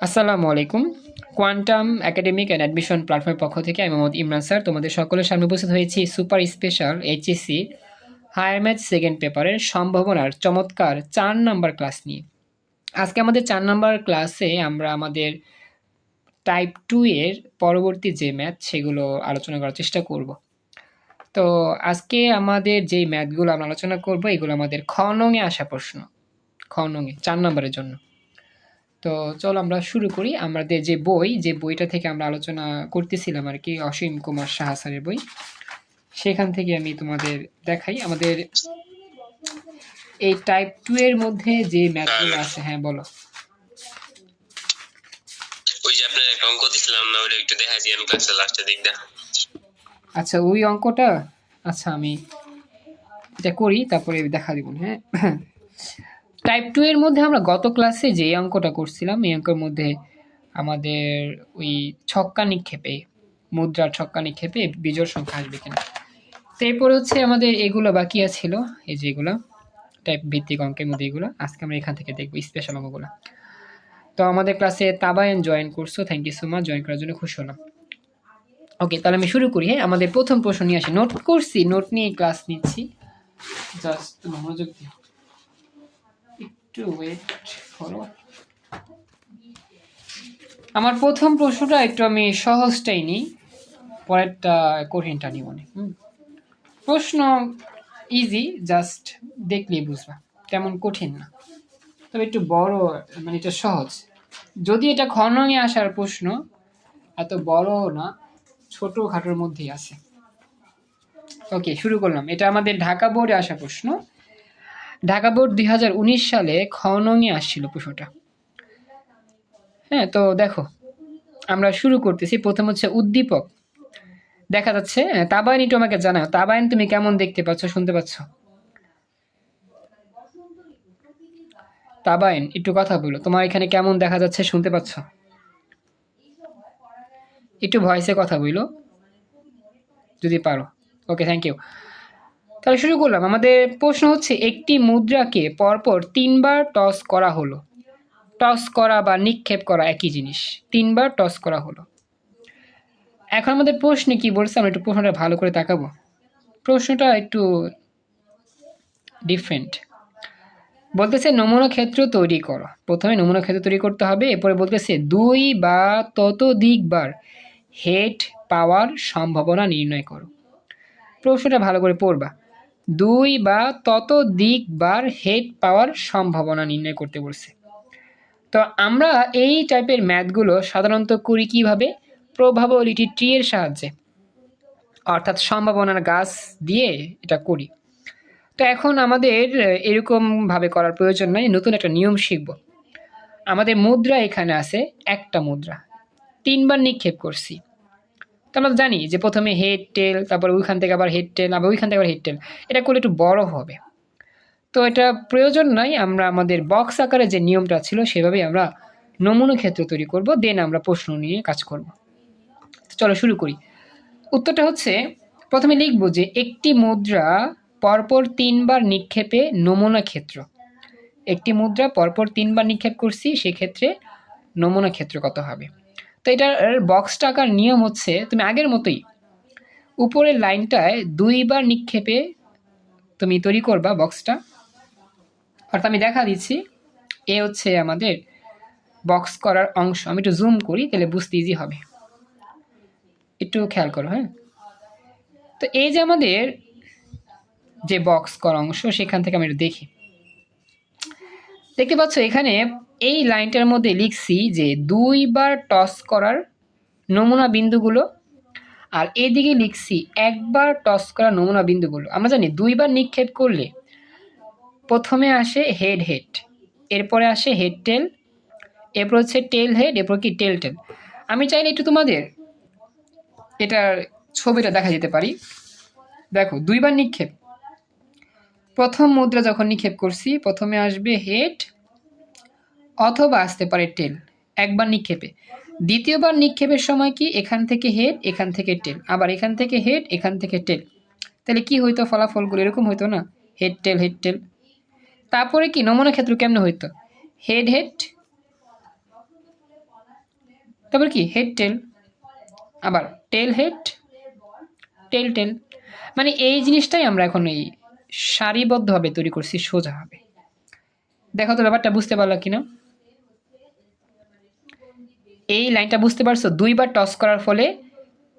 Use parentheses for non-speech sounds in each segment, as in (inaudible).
আসসালামু আলাইকুম। Quantum academic and admission প্ল্যাটফর্মের পক্ষ থেকে আমি মোহাম্মদ ইমরান স্যার। তোমাদের সকলের সামনে উপস্থিত হয়েছি super special HSC higher math second পেপারের সম্ভাবনার চমৎকার চার নাম্বার ক্লাস নিয়ে। আজকে আমাদের চার নাম্বার ক্লাসে আমরা আমাদের টাইপ টু এর পরবর্তী যে ম্যাথ সেগুলো আলোচনা করার চেষ্টা করব। তো আজকে আমাদের যেই ম্যাথগুলো আমরা আলোচনা করব, এগুলো আমাদের খ নঙে আসা প্রশ্ন। খ নঙে চার নম্বরের জন্য। তো চলো আমরা শুরু করি। আমাদের যে বই যে বইটা থেকে আমরা আলোচনা করতেছিলাম আর কি অসীম কুমার সাহা স্যারের বই সেখান থেকে আমি তোমাদের দেখাই। আমাদের এই টাইপ টু এর মধ্যে যে ম্যাথগুলো আছে হ্যাঁ বলো। ওই যে আপনার একটা অঙ্ক দিছিলাম না ওটা একটু দেখা দিয়েন ক্লাসের লাস্টের দিকটা। আচ্ছা ওই অঙ্কটা আচ্ছা আমি এটা করি তারপরে দেখা দিব হ্যাঁ। টাইপ টু এর মধ্যে আমরা গত ক্লাসে যে অঙ্কটা করছিলাম, এই অঙ্কের মধ্যে আমাদের ওই ছক্কা নিক্ষেপে মুদ্রার ছক্কা নিক্ষেপে বিজোড় সংখ্যা আসবে কিনা। তো এরপরে হচ্ছে আমাদের এগুলো বাকি ছিল এই যে এগুলো টাইপ ভিত্তিক অঙ্কের মধ্যে এগুলো। আজকে আমরা এখান থেকে দেখব স্পেশাল অঙ্কগুলো। তো আমাদের ক্লাসে তাবায়ন জয়েন করছ thank you so much join করার জন্য খুশি হলাম। ওকে তাহলে আমি শুরু করি হ্যাঁ? আমাদের প্রথম প্রশ্ন নিয়ে আসি। নোট করছি নোট নিয়ে ক্লাস নিচ্ছি। জাস্ট মনোযোগ দিও একটু ওয়েট করো আমার প্রথম প্রশ্নটা একটু আমি সহজটাই নিই, পরেরটা কঠিনটা নিব হুম। প্রশ্ন ইজি জাস্ট দেখলেই বুঝবা, তেমন কঠিন না। তবে একটু বড় মানে এটা সহজ। যদি এটা খননে আসার প্রশ্ন, এত বড় না ছোট খাটোর মধ্যেই আছে। ওকে শুরু করলাম। এটা আমাদের ঢাকা বোর্ডে আসা প্রশ্ন। ঢাকা বোর্ড দু হাজার উনিশ সালে খননে আসছিল প্রশ্নটা। হ্যাঁ তো দেখো আমরা শুরু করতেছি। প্রথম হচ্ছে উদ্দীপক। দেখা যাচ্ছে হ্যাঁ, তাবায়ন একটু আমাকে জানাও। তাবায়ন তুমি কেমন দেখতে পাচ্ছ শুনতে পাচ্ছ? তাবায়ন একটু কথা বলো। তোমার এখানে কেমন দেখা যাচ্ছে শুনতে পাচ্ছ? একটু ভয়েসে কথা বইলো যদি পারো। ওকে থ্যাংক ইউ তাহলে শুরু করলাম। আমাদের প্রশ্ন হচ্ছে, একটি মুদ্রাকে পরপর তিনবার টস করা হলো। টস করা বা নিক্ষেপ করা একই জিনিস। তিনবার টস করা হলো। এখন আমাদের প্রশ্নে কি বলছে? আমরা একটু প্রশ্নটা ভালো করে তাকাবো। প্রশ্নটা একটু ডিফারেন্ট বলতেছে, নমুনা ক্ষেত্র তৈরি করো। প্রথমে নমুনা ক্ষেত্র তৈরি করতে হবে। এরপরে বলতেছে, দুই বা ততোধিকবার হেড পাওয়ার সম্ভাবনা নির্ণয় করো। প্রশ্নটা ভালো করে পড়বা। দুই বা ততোধিকবার হেড পাওয়ার সম্ভাবনা নির্ণয় করতে বলছে। তো আমরা এই টাইপের ম্যাথগুলো সাধারণত করি কীভাবে? প্রভাবলিটি ট্রি এর সাহায্যে। অর্থাৎ সম্ভাবনার গাছ দিয়ে এটা করি। তো এখন আমাদের এরকমভাবে করার প্রয়োজন নাই, নতুন একটা নিয়ম শিখব। আমাদের মুদ্রা এখানে আছে একটা মুদ্রা। তিনবার নিক্ষেপ করছি। তো আমরা জানি যে প্রথমে হেড টেল তারপর ওইখান থেকে আবার হেড টেল আবার ওইখান থেকে আবার হেড টেল এটা করলে একটু বড় হবে। তো এটা প্রয়োজন নাই, আমরা আমাদের বক্স আকারে যে নিয়মটা ছিল সেভাবেই আমরা নমুনা ক্ষেত্র তৈরি করব দেন আমরা প্রশ্ন নিয়ে কাজ করব। তো চলো শুরু করি। উত্তরটা হচ্ছে, প্রথমে লিখব যে একটি মুদ্রা পরপর তিনবার নিক্ষেপে নমুনা ক্ষেত্র। একটি মুদ্রা পরপর তিনবার নিক্ষেপ করছি, সেক্ষেত্রে নমুনা ক্ষেত্র কত হবে? তো এটার বক্স টাকার নিয়ম হচ্ছে, তুমি আগের মতোই উপরের লাইনটায় দুইবার নিক্ষেপে তুমি তৈরি করবা বক্সটা অর্থাৎ আমি দেখা দিচ্ছি, এ হচ্ছে আমাদের বক্স করার অংশ। আমি একটু জুম করি, তাহলে বুঝতে ইজি হবে। একটু খেয়াল করো হ্যাঁ? তো এই যে আমাদের যে বক্স করা অংশ, সেখান থেকে আমি একটু দেখি। দেখতে পাচ্ছ, এখানে এই লাইনটার মধ্যে লিখছি যে দুইবার টস করার নমুনা বিন্দুগুলো, আর এদিকে লিখছি একবার টস করা নমুনা বিন্দুগুলো। আমরা জানি দুইবার নিক্ষেপ করলে প্রথমে আসে হেড হেড, এরপরে আসে হেড টেল, এরপর হচ্ছে টেল হেড, এরপর কি টেল টেল। আমি চাইলে একটু তোমাদের এটার ছবিটা দেখা যেতে পারি। দেখো, দুইবার নিক্ষেপ। প্রথম মুদ্রা যখন নিক্ষেপ করছি, প্রথমে আসবে হেড অথবা আসতে পারে টেল একবার নিক্ষেপে। দ্বিতীয়বার নিক্ষেপের সময় কি এখান থেকে হেড, এখান থেকে টেল আবার এখান থেকে হেড, এখান থেকে টেল তাহলে কি হইতো ফলাফলগুলো? এরকম হইতো না? Head, tail head, tail. তারপরে কি নমুনা ক্ষেত্র কেমনে হইতো? Head head. তারপর কি? Head, tail. আবার টেল, হেড, টেল টেল। মানে এই জিনিসটাই আমরা এখন এই সারিবদ্ধভাবে তৈরি করছি, সোজাভাবে। দেখো তো ব্যাপারটা বুঝতে পারল কিনা? এই লাইনটা বুঝতে পারছ? দুইবার টস করার ফলে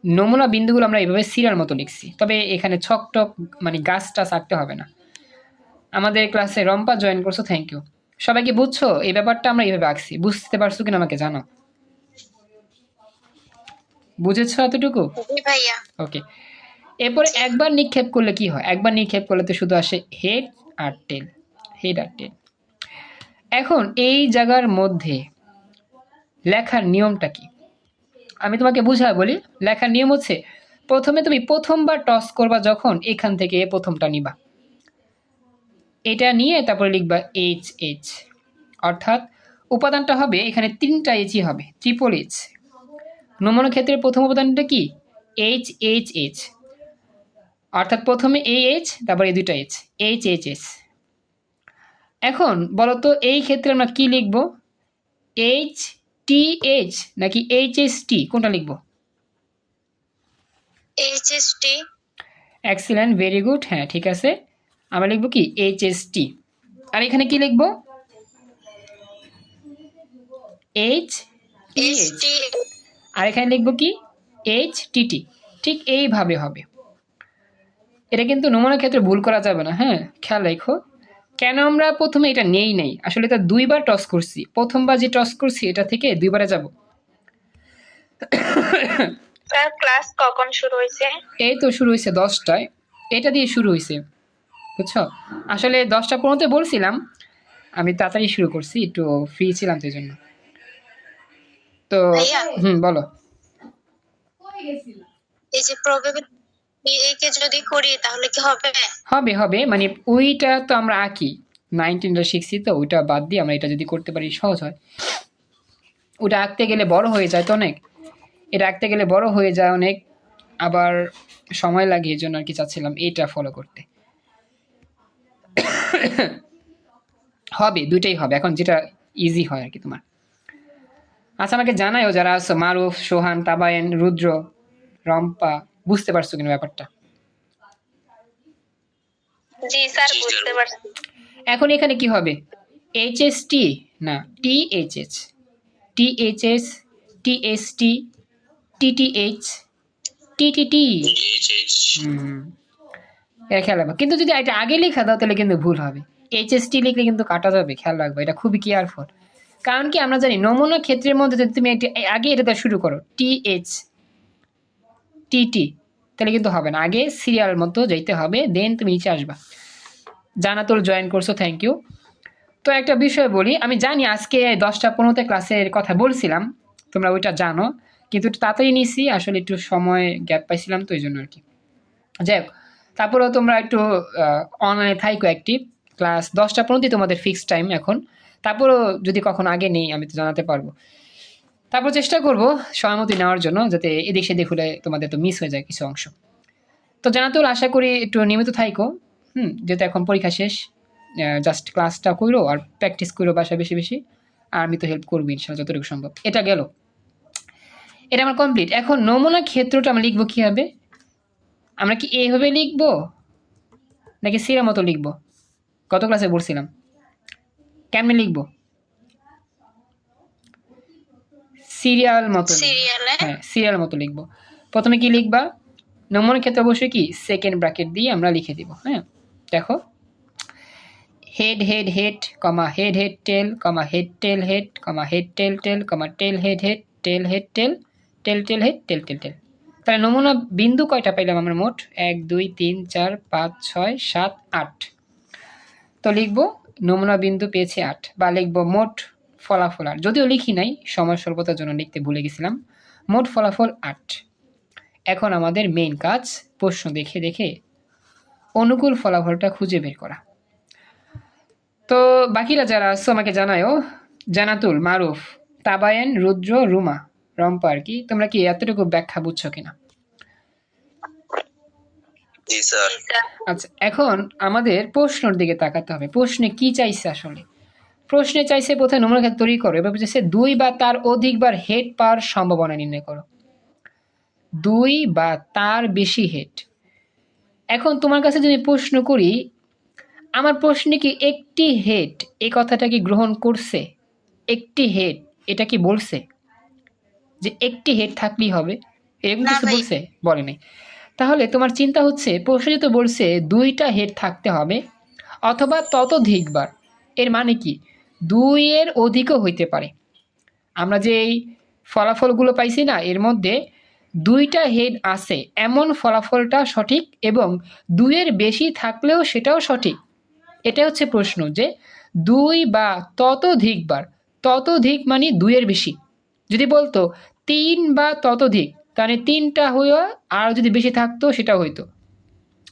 নমুনা বিন্দুগুলো আমরা এইভাবে সিরার মতো লিখছি। তবে এখানে ছক টক মানে গাছ টাছ আঁকতে হবে না। আমাদের ক্লাসে রম্পা জয়েন করছ থ্যাংক ইউ সবাই কি বুঝছ? এই ব্যাপারটা আমরা এইভাবে আঁকছি। বুঝতে পারছ কিনা আমাকে জানো? বুঝেছ এতটুকু? ভাইয়া। ওকে। এরপরে একবার নিক্ষেপ করলে কি হয়? একবার নিক্ষেপ করলে তো শুধু আসে হেড আর টেল হেড আর টেল এখন এই জায়গার মধ্যে লেখার নিয়মটা কি? আমি তোমাকে বুঝাই বলি, লেখার নিয়ম হচ্ছে প্রথমে তুমি প্রথমবার টস করবা যখন এখান থেকে প্রথমটা নিবা। এটা নিয়ে তারপরে লিখবা এইচ এইচ অর্থাৎ উপাদানটা হবে, এখানে তিনটা এইচই হবে ট্রিপল এইচ নমুনা ক্ষেত্রের প্রথম উপাদানটা কি? এইচ এইচ এইচ অর্থাৎ প্রথমে এই এইচ তারপর এই দুইটা এইচ এইচ এইচ এইচ এখন বলো তো এই ক্ষেত্রে আমরা কি লিখব? এইচ টি এইচ নাকি এইচ এস টি কোনটা লিখব? এইচএসটি এক্সিলেন্ট ভেরি গুড হ্যাঁ ঠিক আছে। আমরা লিখব কি? এইচ এস টি আর এখানে কি লিখব? এইচ টি আর এখানে লিখব কি? এইচ টিটি ঠিক এইভাবে হবে। এটা কিন্তু নমুনার ক্ষেত্রে ভুল করা যাবে না হ্যাঁ? খেয়াল রেখো। কেন আমরা প্রথমে এটা নেই নেই? আসলে এটা দুইবার টস করছি। প্রথমবার যে টস করছি এটা থেকে দুইবারে যাব। স্যার ক্লাস কখন শুরু হয়েছে? এই তো শুরু হয়েছে দশটায়। এটা দিয়ে শুরু হয়েছে। বুঝছ? আসলে দশটা পনেরোতে বলছিলাম। আমি তাড়াতাড়ি শুরু করছি একটু ফ্রি ছিলাম এই জন্য। তো হুম বলো। এই যে প্রবাবিলিটি একে যদি করি, তাহলে কি হবে? হবে হবে। মানে ওইটা তো আমরা আঁকি। তো, ওইটা বাদ দিয়ে আমরা এটা যদি করতে পারি, সহজ হয়। ওটা আঁকতে গেলে বড় হয়ে যায় তো অনেক। এটা আঁকতে গেলে বড় হয়ে যায় অনেক। আবার সময় লাগে এই জন্য আর কি চাচ্ছিলাম এইটা ফলো করতে। হবে, দুইটাই হবে। এখন যেটা ইজি হয় আর কি তোমার। আচ্ছা আমাকে জানাইও যারা আছো, মারুফ, সোহান, তাবায়েন, রুদ্র, রম্পা বুঝতে পারছ কিনা ব্যাপারটা? জি স্যার বুঝতে। পারছি। এখন এখানে কি হবে? এইচ এস টি না T H H T H S T S T T T H T T T H H hmm এটা খেয়াল রাখব। কিন্তু যদি এটা আগে লেখা দাও তাহলে কিন্তু ভুল হবে। এইচ এস টি লিখলে কিন্তু কাটা যাবে খেয়াল রাখব এটা খুবই কেয়ারফুল কারণ কি আমরা জানি নমুনা ক্ষেত্রের মধ্যে যদি তুমি এটা আগে এটাতে শুরু করো টি এইচ টি টি তাহলে কিন্তু হবে না। আগে সিরিয়াল মতো যাইতে হবে দেন তুমি নিচে আসবা। জানাতুল জয়েন করছ থ্যাংক ইউ তো একটা বিষয় বলি, আমি জানি আজকে দশটা পনেরোতে ক্লাসের কথা বলছিলাম, তোমরা ওইটা জানো, কিন্তু একটু তাড়াতাড়ি নিছি, আসলে একটু সময় গ্যাপ পাইছিলাম, তো ওই জন্য আর কি যাই হোক তারপরেও তোমরা একটু অনলাইনে থাইকো অ্যাক্টিভ ক্লাস দশটা পনেরোতেই তোমাদের ফিক্সড টাইম এখন। তারপরেও যদি কখন আগে নেই, আমি তো জানাতে পারব। তারপর চেষ্টা করব সহমতি নেওয়ার জন্য যাতে এদিক সেদিক হলে তোমাদের তো মিস হয়ে যায় কিছু অংশ। তো জানাতুল আশা করি একটু নিয়মিত থাইকো, হুম, যেহেতু এখন পরীক্ষা শেষ জাস্ট ক্লাসটা করো আর প্র্যাকটিস করো বাসায় বেশি বেশি, আর আমি তো হেল্প করব ইনশাল্লাহ যতটুকু সম্ভব। এটা গেল। এটা আমার কমপ্লিট এখন নমুনা ক্ষেত্রটা আমরা লিখব কীভাবে? আমরা কি এইভাবে লিখব? নাকি সিরা মতো লিখব? গত ক্লাসে বলছিলাম। কেমনে লিখব? সিরিয়াল মতো। সিরিয়ালে হ্যাঁ? সিরিয়াল মতো লিখব। প্রথমে কি লিখবা? নমুনার ক্ষেত্রে অবশ্যই কি? সেকেন্ড ব্র্যাকেট দিয়ে আমরা লিখে দিব হ্যাঁ? দেখো। Head head head comma head head tail comma head tail head comma head tail tail comma tail head head tail head tail tail tail head tail tail tail তাহলে নমুনা বিন্দু কয়টা পাইলাম আমরা মোট? এক দুই তিন চার পাঁচ ছয় সাত আট। তো লিখব নমুনা বিন্দু পেয়েছে আট বা লিখব মোট ফলাফল আট। যদিও লিখি নাই সময় স্বল্পতার জন্য লিখতে ভুলে গেছিলাম। মোট ফলাফল আট। এখন আমাদের মেইন কাজ প্রশ্ন দেখে দেখে অনুকূল ফলাফলটা খুঁজে বের করা। তো বাকিরা যারা আছো আমাকে জানায়ও জানাতুল মারুফ তাবায়েন রুদ্র রুমা রম্পা আর কি তোমরা কি এতটুকু ব্যাখ্যা বুঝছ কিনা? আচ্ছা এখন আমাদের প্রশ্নর দিকে তাকাতে হবে। প্রশ্নে কি চাইছে আসলে? প্রশ্নে চাইছে প্রথমে নমুনা ক্ষেত্র তৈরি করো। এবার চাইছে দুই বা তার অধিকবার হেড পাওয়ার সম্ভাবনা নির্ণয় করো। দুই বা তার বেশি হেড এখন তোমার কাছে যদি প্রশ্ন করি আমার প্রশ্নে কি একটি হেড এই কথাটা কি গ্রহণ করছে? একটি হেড এটা কি বলছে? যে একটি হেড থাকলেই হবে এরকম কিছু বলছে? বলে নাই। তাহলে তোমার চিন্তা হচ্ছে প্রশ্নে তো বলছে দুইটা হেড থাকতে হবে অথবা ততোধিকবার এর মানে কি? দুইয়ের অধিকও হইতে পারে। আমরা যে এই ফলাফলগুলো পাইছি না, এর মধ্যে দুইটা হেড আছে, এমন ফলাফলটা সঠিক এবং দুইয়ের বেশি থাকলেও সেটাও সঠিক। এটা হচ্ছে প্রশ্ন যে দুই বা ততোধিকবার ততোধিক মানে দুইয়ের বেশি। যদি বলতো তিন বা ততোধিক, তাহলে তিনটা হইয়া আর যদি বেশি থাকতো সেটা হইতো।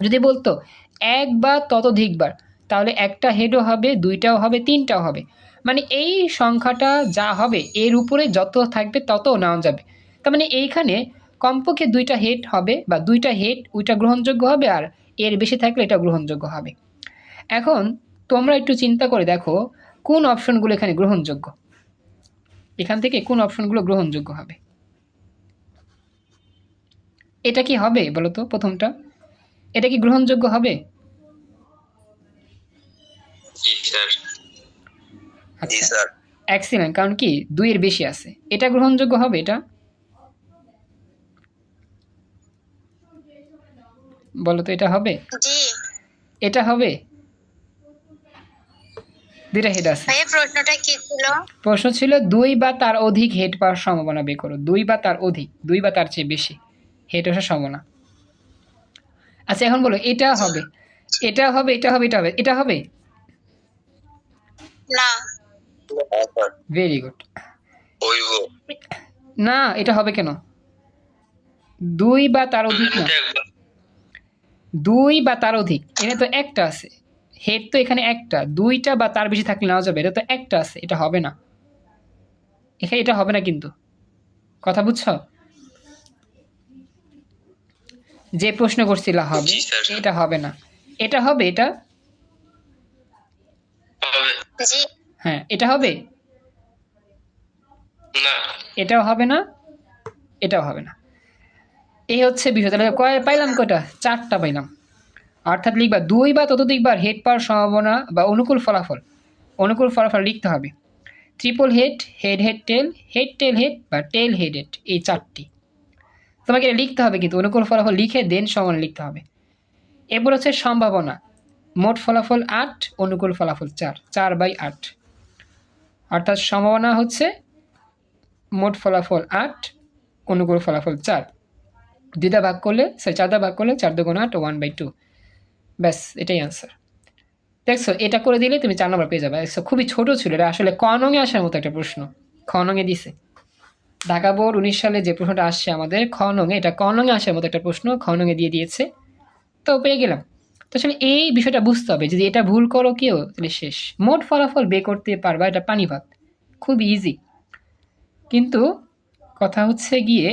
যদি বলতো এক বা ততোধিকবার তাহলে একটা হেডও হবে, দুইটাও হবে, তিনটাও হবে। মানে এই সংখ্যাটা যা হবে, এর উপরে যত থাকবে তত নেওয়া যাবে। তার মানে এইখানে কমপক্ষে দুইটা হেড হবে বা দুইটা হেড ওইটা গ্রহণযোগ্য হবে আর এর বেশি থাকলে এটা গ্রহণযোগ্য হবে। এখন তোমরা একটু চিন্তা করে দেখো, কোন অপশনগুলো এখানে গ্রহণযোগ্য? এখান থেকে কোন অপশনগুলো গ্রহণযোগ্য হবে? এটা কি হবে বলো তো প্রথমটা? এটা কি গ্রহণযোগ্য হবে? স্যার। জি আচ্ছা স্যার। এক্সিলেন্ট কারণ কি দুইয়ের বেশি আছে। এটা গ্রহণযোগ্য হবে এটা? বলো তো এটা হবে? জি। এটা হবে? দুইটা হেড আছে। প্রশ্নটা কি ছিল? প্রশ্ন ছিল দুই বা তার অধিক হেড পাওয়ার সম্ভাবনা বের করো। দুই বা তার অধিক দুই বা তার চেয়ে বেশি হেড আসার সম্ভাবনা। আচ্ছা এখন বলো এটা হবে? এটা হবে এটা হবে এটা হবে এটা হবে? না। ভেরি গুড হইব না এটা হবে কেন? দুই বা তার অধিক না। দুই বা তার অধিক। এখানে তো একটা আছে। হেড তো এখানে একটা। দুইটা বা তার বেশি থাকলে নেওয়া যাবে। এটা তো একটা আছে। এটা হবে না। এখানে এটা হবে না কিন্তু। কথা বুঝছ? যে প্রশ্ন করছিল হবে এটা হবে না। এটা হবে এটা হবে জি হ্যাঁ এটা হবে? না। এটাও হবে না? এটাও হবে না। এই হচ্ছে বিষয়। তাহলে কয় পাইলাম কয়টা? চারটা পাইলাম। অর্থাৎ লিখবা দুই বা ততোধিকবার হেড পাওয়ার সম্ভাবনা বা অনুকূল ফলাফল। অনুকূল ফলাফল লিখতে হবে। Triple head head head tail head tail head বা টেল হেড হেড এই চারটি। তোমাকে এটা লিখতে হবে কিন্তু অনুকূল ফলাফল লিখে দেন সমান লিখতে হবে। এরপর হচ্ছে সম্ভাবনা। মোট ফলাফল আট অনুকূল ফলাফল চার চার বাই আট। অর্থাৎ সম্ভাবনা হচ্ছে মোট ফলাফল আট, অনুকূল ফলাফল চার। দুইটা ভাগ করলে সরি চারটা ভাগ করলে চার দুগুণ আট ওয়ান বাই টু ব্যাস, এটাই আনসার দেখছ, এটা করে দিলে তুমি চার নম্বর পেয়ে যাবে। দেখছ, খুবই ছোট ছিল। এটা আসলে ক নঙে আসার মতো একটা প্রশ্ন। খ নঙে দিছে। ঢাকা বোর্ড উনিশ সালে যে প্রশ্নটা আসছে আমাদের, খ নঙে এটা ক নঙে আসার মতো একটা প্রশ্ন, খ নঙে দিয়ে দিয়েছে। তো পেয়ে গেলাম। তো আসলে এই বিষয়টা বুঝতে হবে, যদি এটা ভুল করো কেউ তাহলে শেষ। মোট ফলাফল বে করতে পারবা, এটা পানিভাত খুব ইজি কিন্তু কথা হচ্ছে গিয়ে,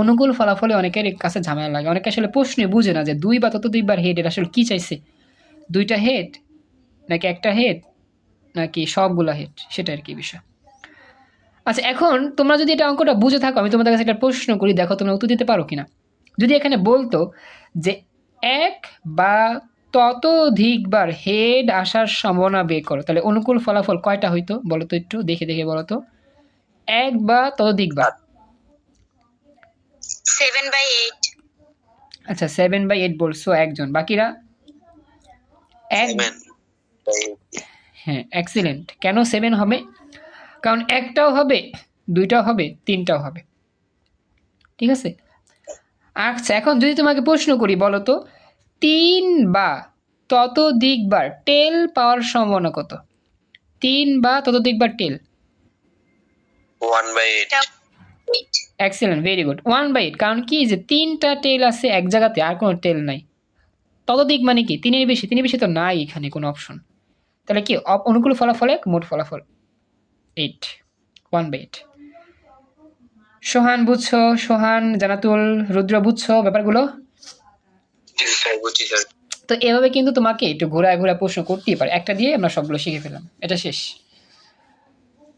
অনুকূল ফলাফলে অনেকের কাছে ঝামেলা লাগে। অনেকে আসলে প্রশ্নে বুঝে না যে দুই বা তত দুইবার হেড এটা আসলে কী চাইছে? দুইটা হেড নাকি একটা হেড নাকি সবগুলা হেড সেটা আর কি বিষয়। আচ্ছা এখন তোমরা যদি এটা অঙ্কটা বুঝে থাকো, আমি তোমাদের কাছে একটা প্রশ্ন করি, দেখো তোমরা উত্তর দিতে পারো কিনা। যদি এখানে বলতো যে এক বা ততোধিকবার হেড আসার সম্ভাবনা বের করো। তাহলে অনুকূল ফলাফল কয়টা হইতো? বলো তো একটু দেখে দেখে বলো তো। এক বা ততোধিকবার? সেভেন বাই এইট আচ্ছা সেভেন বাই এইট বলছো একজন। বাকিরা? এক হ্যাঁ এক্সিলেন্ট কেন সেভেন হবে? কারণ একটাও হবে দুইটাও হবে তিনটাও হবে। ঠিক আছে? আচ্ছা এখন যদি তোমাকে প্রশ্ন করি বলো তো তিন বা ততোধিকবার টেল পাওয়ার সম্ভাবনা কত? তিন বা ততোধিকবার tail. One by eight eight excellent very good one by eight কারণ কি যে তিনটা টেল আছে এক জায়গাতে আর কোনো টেল নাই। ততোধিক মানে কি তিনের বেশি তিনের বেশি তো নাই এখানে কোনো অপশন তাহলে কি অপ- অনুকূল ফলাফল এক মোট ফলাফল eight one by eight Sohan বুঝছ? সোহান জানাতুল রুদ্র বুঝছ ব্যাপারগুলো? তো এভাবে কিন্তু তোমাকে একটু ঘোরায় ঘোরায় প্রশ্ন করতেই পারে। একটা দিয়ে আমরা সবগুলো শিখে ফেলাম এটা শেষ।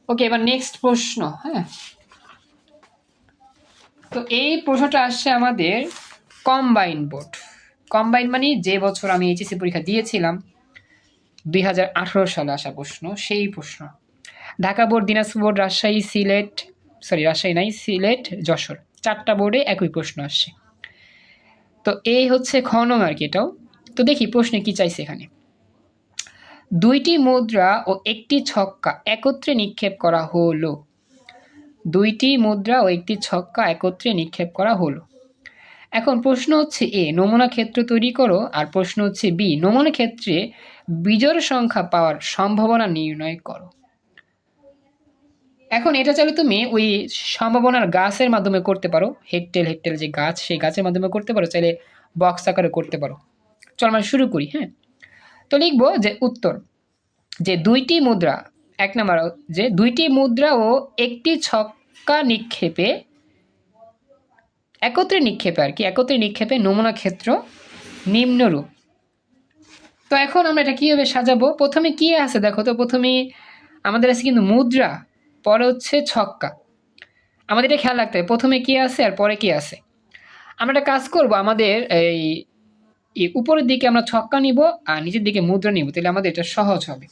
ওকে এবার নেক্সট প্রশ্ন হ্যাঁ? তো এই প্রশ্নটা আসছে আমাদের কম্বাইন বোর্ড কম্বাইন মানে যে বছর আমি এইচএসসি পরীক্ষা দিয়েছিলাম দুই হাজার আঠারো সালে আসা প্রশ্ন সেই প্রশ্ন। Dhaka board Dinajpur board Rajshahi Sylhet sorry, Rajshahi নাই, সিলেট, যশোর। চারটা বোর্ডে একই প্রশ্ন আসছে। তো এই হচ্ছে খনন আর কি এটাও। তো দেখি প্রশ্নে কি চাইছে এখানে। দুইটি মুদ্রা ও একটি ছক্কা একত্রে নিক্ষেপ করা হলো। দুইটি মুদ্রা ও একটি ছক্কা একত্রে নিক্ষেপ করা হলো। এখন প্রশ্ন হচ্ছে এ, নমুনা ক্ষেত্র তৈরি করো। আর প্রশ্ন হচ্ছে বি, নমুনা ক্ষেত্রে বিজোড় সংখ্যা পাওয়ার সম্ভাবনা নির্ণয় করো। এখন এটা চাইলে তুমি ওই সম্ভাবনার গাছের মাধ্যমে করতে পারো। হেডটেল হেডটেল যে গাছ, সেই গাছের মাধ্যমে করতে পারো। চাইলে বক্স আকারে করতে পারো। চল আমরা শুরু করি হ্যাঁ? তো লিখব যে উত্তর। যে দুইটি মুদ্রা, এক নম্বর, যে দুইটি মুদ্রা ও একটি ছক্কা নিক্ষেপে, একত্রে নিক্ষেপে আর কি, একত্রে নিক্ষেপে নমুনা ক্ষেত্র নিম্নরূপ। তো এখন আমরা এটা কীভাবে সাজাবো? প্রথমে কি আছে? দেখো তো প্রথমে আমাদের আছে কিন্তু মুদ্রা। পরে হচ্ছে ছক্কা। আমাদের এটা খেয়াল রাখতে হবে। প্রথমে কি আছে আর পরে কি আছে? আমরা একটা কাজ করব, আমাদের এই উপরের দিকে আমরা ছক্কা নিব আর নিচের দিকে মুদ্রা নিব। তাহলে আমাদের এটা সহজ হবে।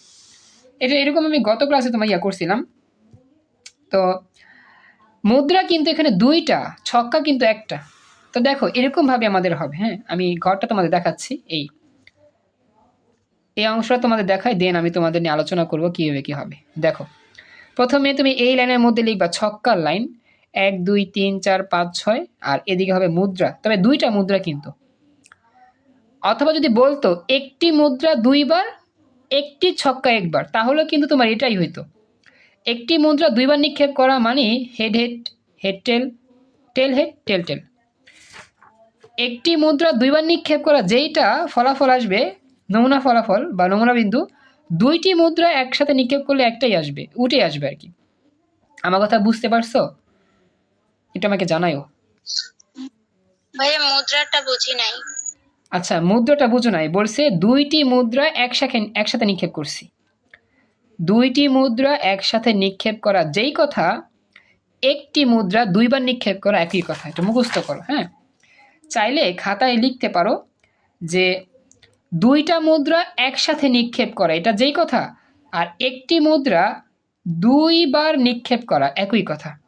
এটা এরকম আমি গত ক্লাসে তোমার ইয়া করছিলাম। তো মুদ্রা কিন্তু এখানে দুইটা, ছক্কা কিন্তু একটা। তো দেখো এরকমভাবে আমাদের হবে হ্যাঁ? আমি ঘরটা তোমাদের দেখাচ্ছি, এই। এই অংশটা তোমাদের দেখাই, দেন আমি তোমাদের নিয়ে আলোচনা করব কীভাবে কী হবে। দেখো। প্রথমে তুমি এই লাইনের মধ্যে লিখবা ছক্কার লাইন, এক, দুই, তিন, চার, পাঁচ, ছয়, আর এদিকে হবে মুদ্রা। তবে দুইটা মুদ্রা কিন্তু। অথবা যদি বলতো, একটি মুদ্রা দুইবার, একটি ছক্কা একবার তাহলে কিন্তু তোমার এটাই হইতো। একটি মুদ্রা দুইবার নিক্ষেপ করা মানে head head head tail tail head tail tail একটি মুদ্রা দুইবার নিক্ষেপ করা যেইটা ফলাফল আসবে, নমুনা ফলাফল বা নমুনা বিন্দু দুইটি মুদ্রা একসাথে নিক্ষেপ করলে একটাই আসবে উঠে আসবে আর কি। আমার কথা বুঝতে পারছ? এটা আমাকে জানাইও ভাইয়া মুদ্রাটা বুঝি নাই। আচ্ছা মুদ্রাটা বুঝো নাই বলছে দুইটি মুদ্রা একসাথে একসাথে নিক্ষেপ করছি। দুইটি মুদ্রা একসাথে নিক্ষেপ করা যেই কথা একটি মুদ্রা দুইবার নিক্ষেপ করা একই কথা এটা মুখস্থ করো হ্যাঁ। চাইলে খাতায় লিখতে পারো যে দুইটা মুদ্রা একসাথে নিক্ষেপ করা এটা যেই কথা? আর একটি মুদ্রা দুইবার নিক্ষেপ করা একই কথা।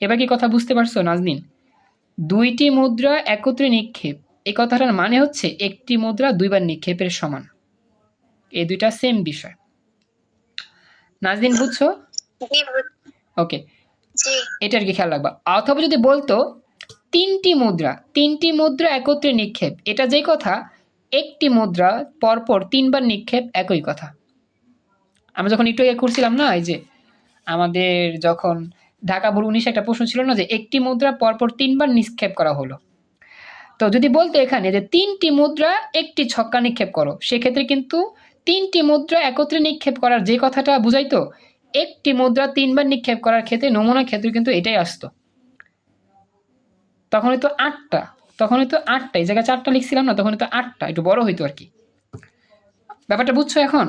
এবার কি কথা বুঝতে পারছ নাজনীন? দুইটি মুদ্রা একত্রে নিক্ষেপ এই কথাটার মানে হচ্ছে একটি মুদ্রা দুইবার নিক্ষেপের সমান। এই দুইটা সেম বিষয়। নাজদিন বুঝছ? ওকে। জি। এটা আর কি খেয়াল রাখবা? অথবা যদি বলতো তিনটি মুদ্রা তিনটি মুদ্রা একত্রে নিক্ষেপ এটা যেই কথা একটি মুদ্রা পরপর তিনবার নিক্ষেপ একই কথা। আমরা যখন একটু আগে করছিলাম না, এই যে আমাদের যখন ঢাকা বোর্ড উনিশে একটা প্রশ্ন ছিল না যে একটি মুদ্রা পরপর তিনবার নিক্ষেপ করা হলো? তো যদি বলতো এখানে যে তিনটি মুদ্রা একটি ছক্কা নিক্ষেপ করো, সেক্ষেত্রে কিন্তু তিনটি মুদ্রা একত্রে নিক্ষেপ করার যে কথাটা বুঝাইতো একটি মুদ্রা তিনবার নিক্ষেপ করার ক্ষেত্রে নমুনা ক্ষেত্রে কিন্তু এটাই আসতো। তখন হয়তো আটটা তখন হয়তো আটটা এই জায়গায় চারটা লিখছিলাম না তখন হয়তো আটটা একটু বড় হইতো আর কি। ব্যাপারটা বুঝছ এখন?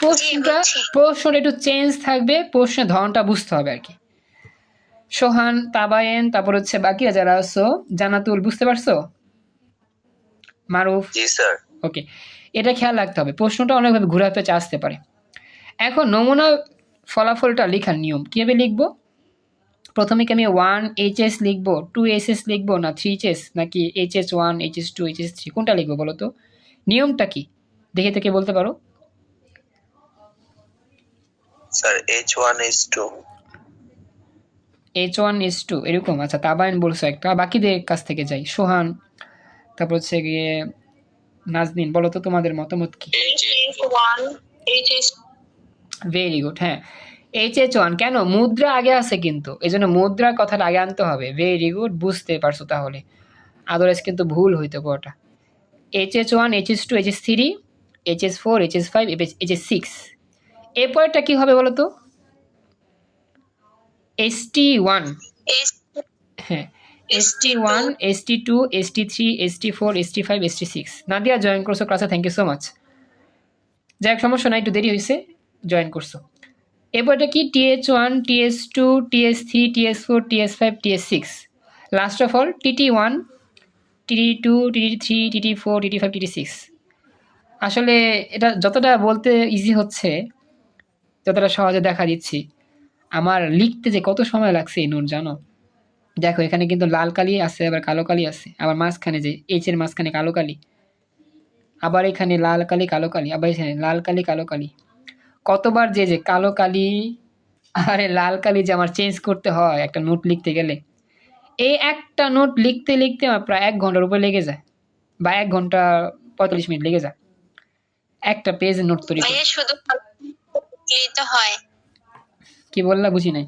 প্রশ্নটা। প্রশ্নটা একটু চেঞ্জ থাকবে প্রশ্নের ধরনটা বুঝতে হবে আর কি। সোহান তাবায়েন তারপর হচ্ছে বাকিরা যারা আছো জানাতুল বুঝতে পারছ? মারুফ? জি স্যার। ওকে এটা খেয়াল রাখতে হবে প্রশ্নটা অনেকভাবে ঘুরে পেঁচে আসতে পারে। এখন নমুনা ফলাফলটা লেখার নিয়ম কীভাবে লিখব? প্রথমে কি আমি ওয়ান এইচএস লিখব টু এইচএস লিখব না থ্রি এইচএস নাকি HS one HS two HS three কোনটা লিখব বলো তো? নিয়মটা কি? দেখে থেকে বলতে পারো। Sir H one H two H one H two এরকম। আচ্ছা তাবায়ন বলছো একটা। বাকিদের কাছ থেকে যাই। সোহান তারপর হচ্ছে গিয়ে নাজনীন। বলো তো তোমাদের মতামত কি? ভেরি গুড হ্যাঁ। এইচ এইচ ওয়ান কেন? মুদ্রা আগে আছে কিন্তু। এই জন্য মুদ্রার কথাটা আগে আনতে হবে। ভেরি গুড বুঝতে পারছ তাহলে। আদারওয়াইজ কিন্তু ভুল হইতো পুরোটা। H H one H S two H S three H S four H S five H S six এরপরটা কী হবে বলো তো এস টি ওয়ান হ্যাঁ। S T one S T two S T three S T four S T five S T six Nadia join করছ ক্লাসে thank you so much যাই হোক, সমস্যা নাই, একটু দেরি হয়েছে জয়েন করছ। এরপর এটা কি? T S one T S two T S three T S four TS five TS six last of all TT one TT two TT three TT four TT five TT six আসলে এটা যতটা বলতে easy হচ্ছে যতটা সহজে দেখা দিচ্ছি। আমার লিখতে যে কত সময় লাগছে এই নোট জানো? দেখো, এখানে কিন্তু লাল কালি আছে, আবার কালো কালি আছে। আবার মাঝখানে যে এইচ এর মাঝখানে কালো কালি। আবার এখানে লাল কালি, কালো কালি। আবার এখানে লাল কালি, কালো কালি। কতবার যে যে কালো কালি আরে লাল কালি যে আমার চেঞ্জ করতে হয় একটা নোট লিখতে গেলে। এই একটা নোট লিখতে লিখতে আমার প্রায় এক ঘণ্টার উপরে লেগে যায় বা এক ঘণ্টা পঁয়তাল্লিশ মিনিট লেগে যায়। একটা পেজ নোট তৈরি শুধু হয়। কি বললা বুঝি নাই?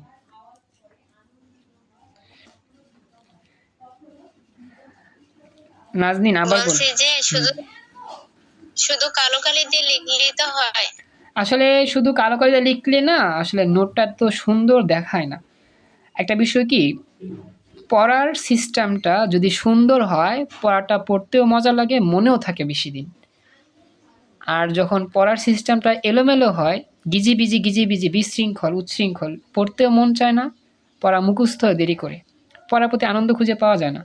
নাজনিন আবার বল। বলছি যে শুধু শুধু কালো কালি দিয়ে লিখলেই তো হয়। আসলে শুধু কালো কালিতে লিখলে না, আসলে নোটটা তো সুন্দর দেখায় না। একটা বিষয় কি? পড়ার সিস্টেমটা যদি সুন্দর হয়, পড়াটা পড়তেও মজা লাগে, মনেও থাকে বেশি দিন। আর যখন পড়ার সিস্টেমটা এলোমেলো হয়, গিজি বিজি গিজি বিজি, বিশৃঙ্খল, উচ্ছৃঙ্খল, পড়তেও মন চায় না, পড়া মুখস্থ দেরি করে। পড়ার প্রতি আনন্দ খুঁজে পাওয়া যায় না।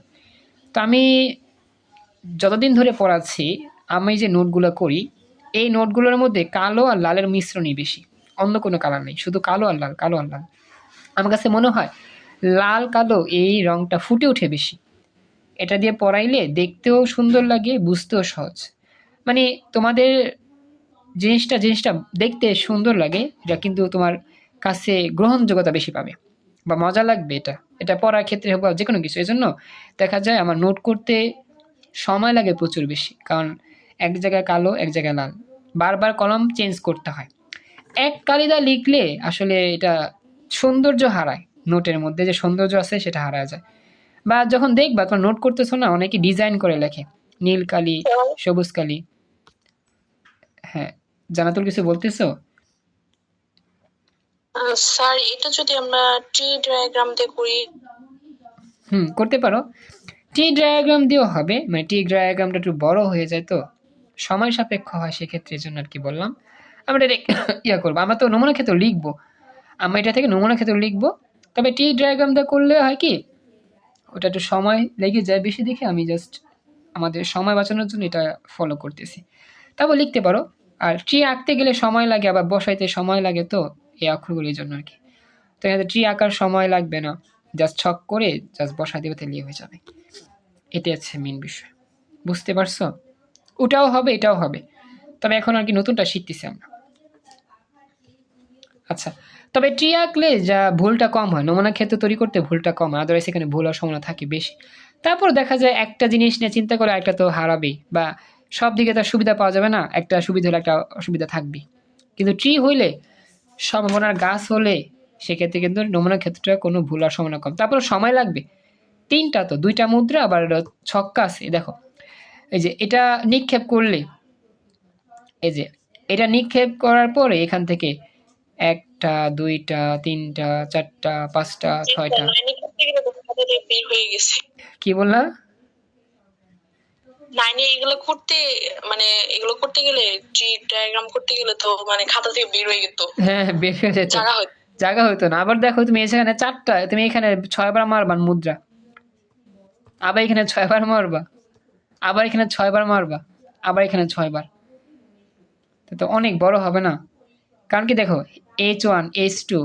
তো আমি যতদিন ধরে পড়াচ্ছি, আমি যে নোটগুলো করি এই নোটগুলোর মধ্যে কালো আর লালের মিশ্রণই বেশি। অন্য কোনো কালার নেই, শুধু কালো আর লাল, কালো আর লাল। আমার কাছে মনে হয় লাল, কালো এই রংটা ফুটে ওঠে বেশি। এটা দিয়ে পড়াইলে দেখতেও সুন্দর লাগে, বুঝতেও সহজ। মানে তোমাদের জিনিসটা জিনিসটা দেখতে সুন্দর লাগে, এটা কিন্তু তোমার কাছে গ্রহণযোগ্যতা বেশি পাবে বা মজা লাগবে এটা। এটা পড়ার ক্ষেত্রে হোক বা যে কোনো কিছু, এজন্য দেখা যায় আমার নোট করতে সময় লাগে প্রচুর বেশি। কারণ এক জায়গায় কালো এক জায়গায় লাল। বারবার কলম চেঞ্জ করতে হয়। এক কালিদা লিখলে আসলে এটা সৌন্দর্য হারায় নোটের মধ্যে যে সৌন্দর্য আছে সেটা হারায় যায়। বা যখন দেখবা তোমার নোট করতেছো না অনেকে ডিজাইন করে লেখে। নীল কালি সবুজ কালি। হ্যাঁ জানাতুল কিছু বলতেছো? স্যার এটা যদি আমরা ট্রি ডায়াগ্রাম দিয়ে করি। হুম করতে পারো। টি ডায়াগ্রাম দিয়েও হবে মানে টি ডায়াগ্রামটা একটু বড় হয়ে যায় তো। সময় সাপেক্ষ হয় সেক্ষেত্রে এই জন্য আর কি বললাম। আমরা এটা ইয়া করব। আমরা তো নমুনা ক্ষেত্রে লিখব। আমরা এটা থেকে নমুনা ক্ষেত্রে লিখব। তবে টি ডায়াগ্রামটা করলে হয় কি, ওটা একটু সময় লেগে যায় বেশি দেখে। আমি জাস্ট আমাদের সময় বাঁচানোর জন্য এটা ফলো করতেছি। তারপর লিখতে পারো। আর ট্রি আঁকতে গেলে সময় লাগে, আবার বসাইতে সময় লাগে তো এই অক্ষরগুলির জন্য আর কি। তো এখানে ট্রি আঁকার সময় লাগবে না। জাস্ট ছক করে জাস্ট বসাই দেবে তাহলেই হয়ে যাবে। এটাই হচ্ছে মেন বিষয়। বুঝতে পারছ? ওটাও হবে, এটাও হবে। তবে এখন আর কি নতুনটা শিখতেছি আমরা। আচ্ছা তবে ট্রি আঁকলে যা ভুলটা কম হয়, নমুনা ক্ষেত্রে তৈরি করতে ভুলটা কম হয় আদারওয়াইজ এখানে ভুল হওয়ার সম্ভাবনা থাকে বেশি। তারপর দেখা যায় একটা জিনিস নিয়ে চিন্তা করে একটা তো হারাবেই, বা সব দিকে তার সুবিধা পাওয়া যাবে না, একটা সুবিধা হলে একটা অসুবিধা থাকবেই। কিন্তু ট্রি হইলে, সম্ভাবনার গাছ হলে, সেক্ষেত্রে কিন্তু নমুনা ক্ষেত্রে কোনো ভুল হওয়ার সম্ভাবনা কম। তারপর সময় লাগবে। তিনটা তো, দুইটা মুদ্রা, আবার ছক্কা আছে, দেখো। এই যে এটা নিক্ষেপ করলে এই যে এটা নিক্ষেপ করার পরে এখান থেকে একটা দুইটা তিনটা চারটা পাঁচটা ছয়টা। গেছে। কি বললা? নাইনে এগুলো করতে মানে এগুলো করতে গেলে ট্রি ডায়াগ্রাম করতে গেলে তো মানে খাতা থেকে বের হয়ে যেত। হ্যাঁ বের হয়ে যেত। জায়গা জায়গা হতো না। আবার দেখো তুমি এখানে চারটা তুমি এখানে ছয়বার মারবা মুদ্রা। আবার এখানে ছয়বার মারবা। আবার এখানে ছয়বার মারবা, আবার এখানে ছয়বার। তো অনেক বড় হবে না। কারণ কি দেখো H one H two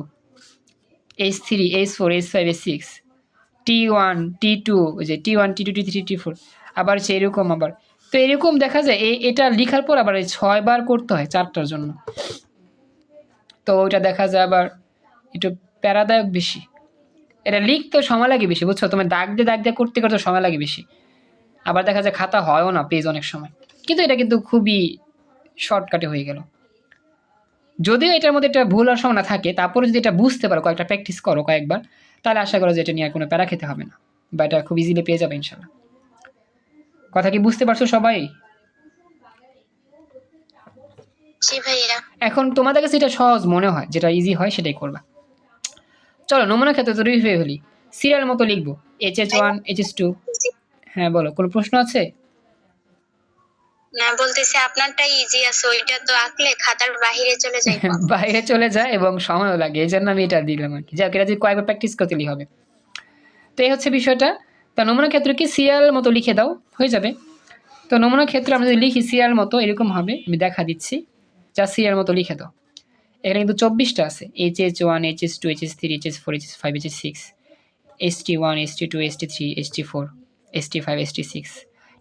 H three H four H five H six T one T two ওই যে T one T two T three T four আবার সে এরকম আবার। তো এরকম দেখা যায় এই এটা লেখার পর আবার এই ছয়বার করতে হয় চারটার জন্য। তো ওইটা দেখা যায় আবার একটু প্যারাদায়ক বেশি। এটা লিখতে সময় লাগে বেশি, বুঝছ? তোমার দাগ দিয়ে দাগ দিয়ে করতে করতে সময় লাগে বেশি। আবার দেখা যায় খাতা হয়ও না পেজ অনেক সময়। কিন্তু এটা কিন্তু খুবই শর্টকাটে হয়ে গেল। যদিও এটার মধ্যে একটা ভুল আর সম্ভাবনা থাকে তারপরে যদি এটা বুঝতে পারো কয়েকটা প্র্যাকটিস করো কয়েকবার তাহলে আশা করো যে এটা নিয়ে আর কোনো প্যারা খেতে হবে না বা এটা খুব ইজিলি পেয়ে যাবে ইনশাল্লাহ। কথা কি বুঝতে পারছ সবাই? এখন তোমাদের কাছে এটা সহজ মনে হয় যেটা ইজি হয় সেটাই করবা। চলো নমুনা ক্ষেত্রে তৈরি হয়ে হলি। সিরিয়াল মতো লিখব H S one H S two হ্যাঁ বলো কোনো প্রশ্ন আছে? না বলতেছে আপনারটা ইজি আছে ওইটা তো আঁকলে খাতার বাহিরে চলে যায় (laughs) বাইরে চলে যায় এবং সময়ও লাগে এই জন্য আমি এটা দিলাম আর কি। যাক এটা যদি কয়েকবার প্র্যাকটিস করতেই হবে। তো এই হচ্ছে বিষয়টা। তো নমুনা ক্ষেত্র কি? সিরিয়াল মতো লিখে দাও হয়ে যাবে। তো নমুনা ক্ষেত্রে আমরা যদি লিখি সিরিয়াল মতো এরকম হবে আমি দেখা দিচ্ছি। যা সিরিয়াল মতো লিখে দাও। এখানে কিন্তু চব্বিশটা আছে H S one H S two H S three H S four H S five H S six S T one S T two S T three S T four S T five S T six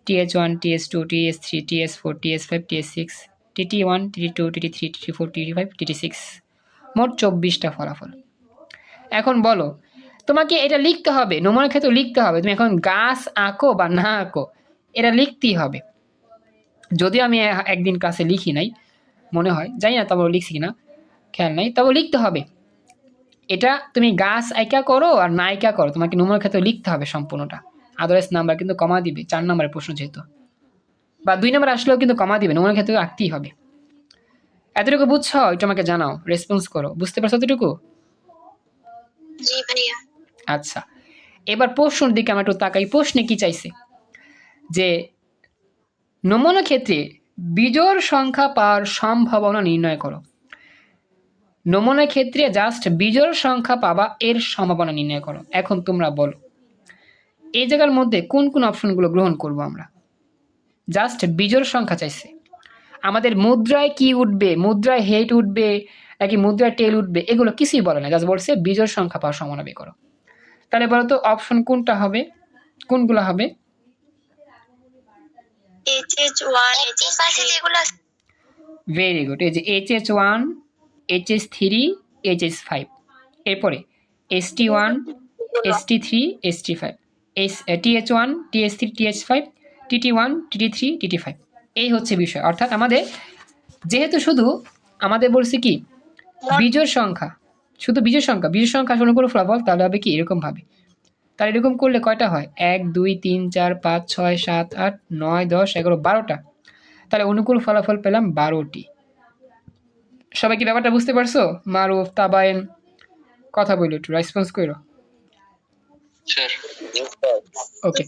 T H one T S two T S three T S four T S five T S six T T one T T two T T three T T four T T five T T six মোট চব্বিশটা ফলাফল। এখন বলো, তোমাকে এটা লিখতে হবে, নমুনা ক্ষেত্রে লিখতে হবে। তুমি এখন গাছ আঁকো বা না আঁকো, এটা লিখতেই হবে। যদিও আমি একদিন ক্লাসে লিখি নাই, মনে হয়, জানি না তবে লিখছি কিনা, খেয়াল নাই। তবে লিখতে হবে, এটা তুমি গাছ আইকা করো আর নায়িকা করো, তোমাকে নমুনা ক্ষেত্রে লিখতে হবে সম্পূর্ণটা। আদারওয়াইজ নাম্বার কিন্তু কমা দিবে চার নম্বরের প্রশ্ন যেহেতু। বা দুই নম্বর আসলেও কিন্তু কমা দিবে নমুনা ক্ষেত্রে আঁকতেই হবে। এতটুকু বুঝছ? এটা আমাকে জানাও রেসপন্স করো। বুঝতে পারছ এতটুকু? আচ্ছা এবার প্রশ্নের দিকে আমরা একটু তাকাই। প্রশ্নে কি চাইছে? যে নমুনা ক্ষেত্রে বিজোড় সংখ্যা পাওয়ার সম্ভাবনা নির্ণয় করো। নমুনা ক্ষেত্রে জাস্ট বিজোড় সংখ্যা পাবা এর সম্ভাবনা নির্ণয় করো। এখন তোমরা বলো। এই জায়গার মধ্যে কোন কোন অপশনগুলো গ্রহণ করব আমরা? জাস্ট বিজোড় সংখ্যা চাইছে। আমাদের মুদ্রায় কি উঠবে? মুদ্রায় হেড উঠবে নাকি মুদ্রায় টেল উঠবে? এগুলো কিছুই বলে না জাস্ট বলছে বিজোড় সংখ্যা পাওয়ার সম্ভাবনা বের করো। তাহলে বলো তো অপশন কোনটা হবে? কোনগুলো হবে? এস ভেরি গুড এই যে H H one H S three H S five এরপরে S T one S T three S T five S T H one, T S three, T H five, T T one, T T three, T T five. এই হচ্ছে বিষয়। অর্থাৎ আমাদের যেহেতু শুধু আমাদের বলছি কি, বিজোড় সংখ্যা, শুধু বিজোড় সংখ্যা বিজোড় সংখ্যা শুনে অনুকূল ফলাফল, তাহলে হবে কি, এরকম ভাবে। তাহলে এরকম করলে কয়টা হয়? এক, দুই, তিন, চার, পাঁচ, ছয়, সাত, আট, নয়, দশ, এগারো, বারোটা। তাহলে অনুকূল ফলাফল পেলাম বারোটি। সবাই কি ব্যাপারটা বুঝতে পারছ? মারুফ, তাবায়েন, কথা বলল একটু রেসপন্স করো। ওকে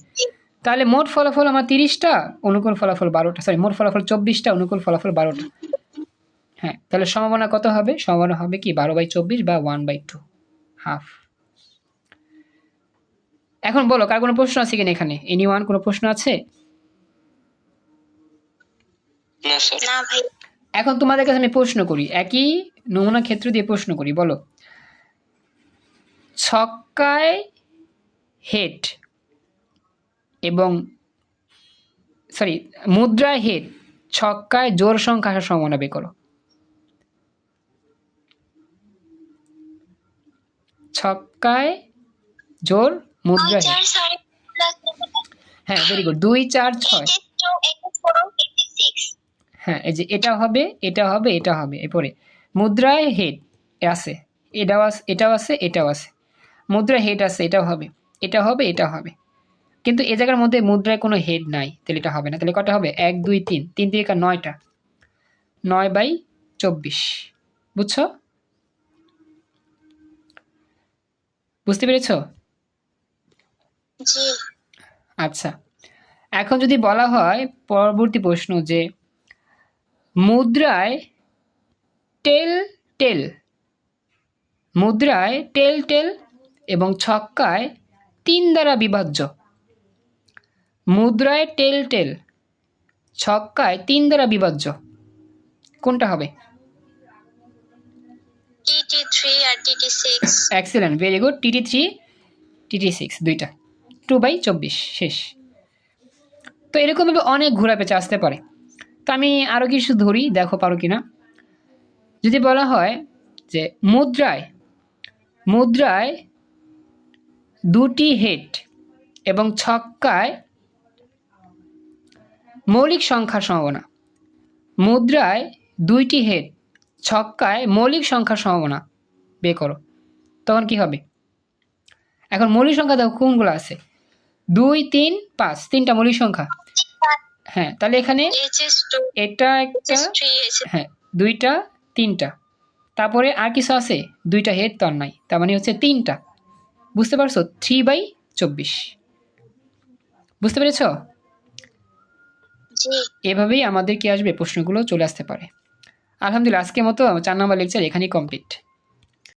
তাহলে মোট ফলাফল আমার তিরিশটা অনুকূল ফলাফল বারোটা সরি মোট ফলাফল চব্বিশটা অনুকূল ফলাফল বারোটা। হ্যাঁ তাহলে সম্ভাবনা কত হবে? সম্ভাবনা হবে কি? বারো বাই চব্বিশ বা ওয়ান বাই টু হাফ এখন বলো কার কোনো প্রশ্ন আছে কিনা এখানে? এনি ওয়ান কোনো প্রশ্ন আছে? না স্যার না ভাই। এখন তোমাদের কাছে আমি প্রশ্ন করি একই নমুনা ক্ষেত্র দিয়ে প্রশ্ন করি বলো। ছক্কায় হেড এবং সরি মুদ্রায় হেড, ছক্কায় জোর সংখ্যা আসার সম্ভাবনা বের করো। ছক্কায় জোর, মুদ্রা হ্যাঁ ভেরি গুড দুই, চার, ছয়। হ্যাঁ এই যে এটা হবে এটা হবে এটা হবে, এরপরে মুদ্রায় হেড আছে, এটাও আছে এটাও আছে এটাও আছে। মুদ্রায় হেড আছে, এটাও হবে। এটা হবে এটা হবে। কিন্তু এ জায়গার মধ্যে মুদ্রায় কোনো হেড নাই তাহলে এটা হবে না। তাহলে কটা হবে? এক দুই তিন। তিন থেকে নয়টা। নয় বাই চব্বিশ। বুঝছ? বুঝতে পেরেছ? আচ্ছা। এখন যদি বলা হয় পরবর্তী প্রশ্ন যে মুদ্রায় টেল টেল। মুদ্রায় টেল টেল এবং ছক্কায় তিন দ্বারা বিভাজ্য। মুদ্রায় টেল টেল ছক্কায় তিন দ্বারা বিভাজ্য। কোনটা হবে? টিটি থ্রি আর TT six. Excellent very good TT three TT six দুইটা। টু বাই চব্বিশ শেষ। তো এরকমভাবে অনেক ঘোরা পেঁচে আসতে পারে। তো আমি আরও কিছু ধরি দেখো পারো কিনা। যদি বলা হয় যে মুদ্রায় মুদ্রায় দুটি হেড এবং ছক্কায় মৌলিক সংখ্যার সম্ভাবনা। মুদ্রায় দুইটি হেড ছক্কায় মৌলিক সংখ্যার সম্ভাবনা। বের করো। তখন কি হবে? এখন মৌলিক সংখ্যা দেখো কোনগুলো আছে? দুই তিন পাঁচ। তিনটা মৌলিক সংখ্যা। হ্যাঁ তাহলে এখানে এটা একটা হ্যাঁ দুইটা তিনটা। তারপরে আর কিছু আছে? দুইটা হেড তো আর নাই। তার মানে হচ্ছে তিনটা। বুঝতে পারছ? থ্রি বাই চব্বিশ। বুঝতে পেরেছ? এভাবেই আমাদের কি আসবে? প্রশ্নগুলো চলে আসতে পারে। আলহামদুলিল্লাহ আজকের মতো চার নম্বর লেকচার এখানেই কমপ্লিট